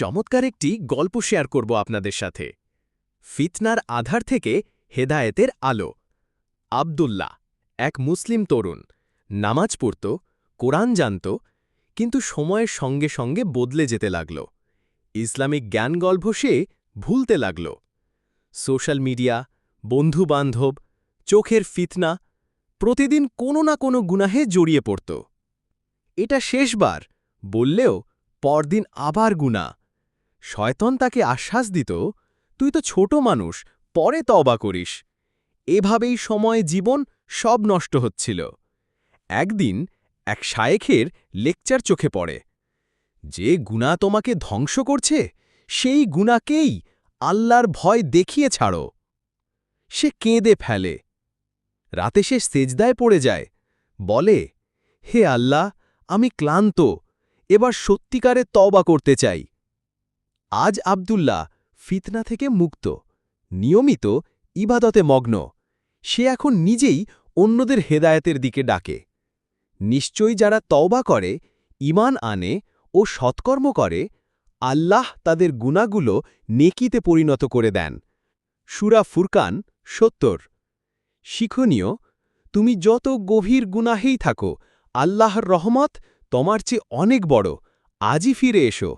চমৎকার একটি গল্প শেয়ার করব আপনাদের সাথে। ফিতনার আধার থেকে হেদায়েতের আলো। আবদুল্লাহ, এক মুসলিম তরুণ, নামাজ পড়ত, কোরআন জানত, কিন্তু সময়ের সঙ্গে সঙ্গে বদলে যেতে লাগল। ইসলামিক জ্ঞান গল্প সে ভুলতে লাগল। সোশ্যাল মিডিয়া, বন্ধুবান্ধব, চোখের ফিতনা প্রতিদিন কোনো না কোনো গুনাহে জড়িয়ে পড়ত। এটা শেষবার, বললেও পরদিন আবার গুণা শয়তন তাকে আশ্বাস দিত, তুই তো ছোট মানুষ, পরে তবা করিস। এভাবেই সময়, জীবন সব নষ্ট হচ্ছিল। একদিন এক শায়েখের লেকচার চোখে পড়ে। যে গুণা তোমাকে ধ্বংস করছে, সেই গুণাকেই আল্লাহর ভয় দেখিয়ে ছাড়ো। সে কেঁদে ফেলে। রাতে সে সেজদায় পড়ে যায়। বলে, হে আল্লাহ, আমি ক্লান্ত, এবার সত্যিকারে তবা করতে চাই। আজ আবদুল্লাহ ফিতনা থেকে মুক্ত, নিয়মিত ইবাদতে মগ্ন। সে এখন নিজেই অন্যদের হেদায়েতের দিকে ডাকে। নিশ্চয়ই যারা তওবা করে ইমান আনে ও সৎকর্ম করে, আল্লাহ তাদের গুণাগুলো নেকিতে পরিণত করে দেন। সুরা ফুরকান সত্তর। শিক্ষণীয়, তুমি যত গভীর গুনাহেই থাকো, আল্লাহর রহমত তোমার চেয়ে অনেক বড়। আজই ফিরে এসো।